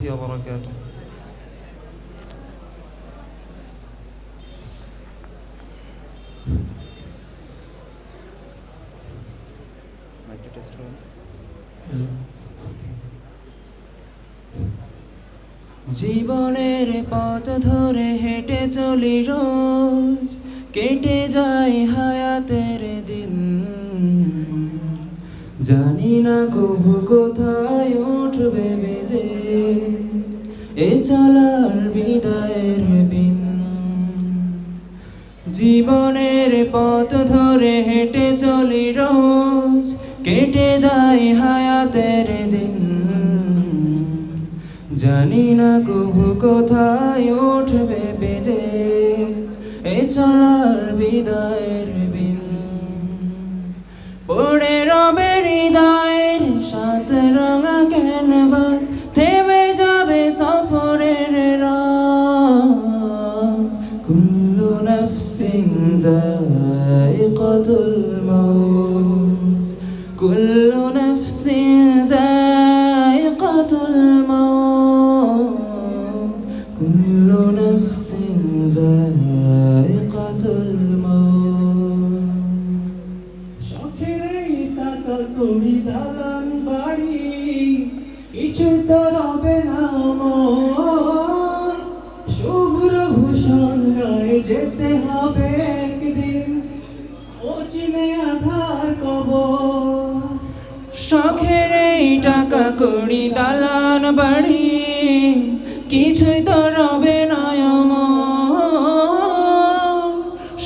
وبركاته মাইকটা টেস্ট করুন জীবনের পথ ধরে হেঁটে চলি রোজ কেটে যায় হায়াতের দিন জানি না কবু কোথায় উঠবে বেজে এ চলার বিদায়ের বিন জীবনের পথ ধরে হেঁটে চলি রোজ, কেটে যায় হায়াতের দিন। জানি না কবু কোথায় উঠবে বেজে এ চলার বিদায়ের বিন পড়ে রবে হৃদয়ের সাত রঙা এই টাকা করি দালান বাড়ি, কিছু তো রবে না আমার শুভ্র ভূষণ গায়ে যেতে হবে। আধার শখের এই টাকা করি দালান বাড়ি কিছুই তো রবে না।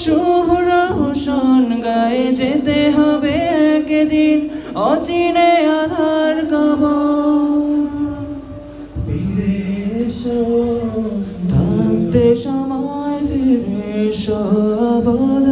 শুভ্র ভূষণ গায়ে যেতে হবে একদিন অচিনে আধার ফিরে থাকতে সময় ফিরে মনই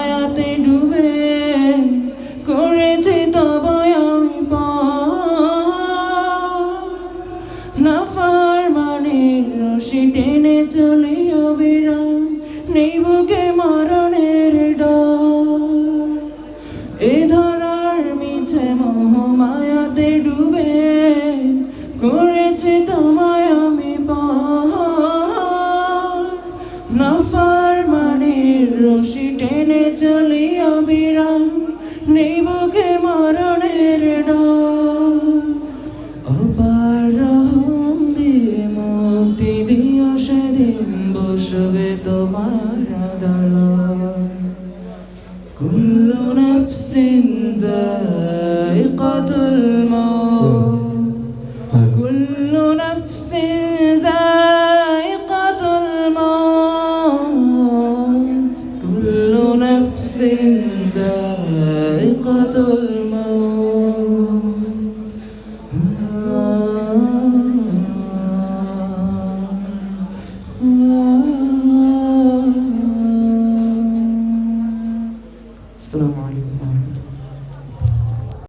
মানের টেনে চলি অবিরাম নেই বুকে মরণের এ ধরার মিছে মোহ মায়াতে ডুবে করেছি তোমায় আমি নাফার মানের রশি টেনে চলি অবিরাম নেই বুকে আরাদালা কুল্লু নাফসিন যা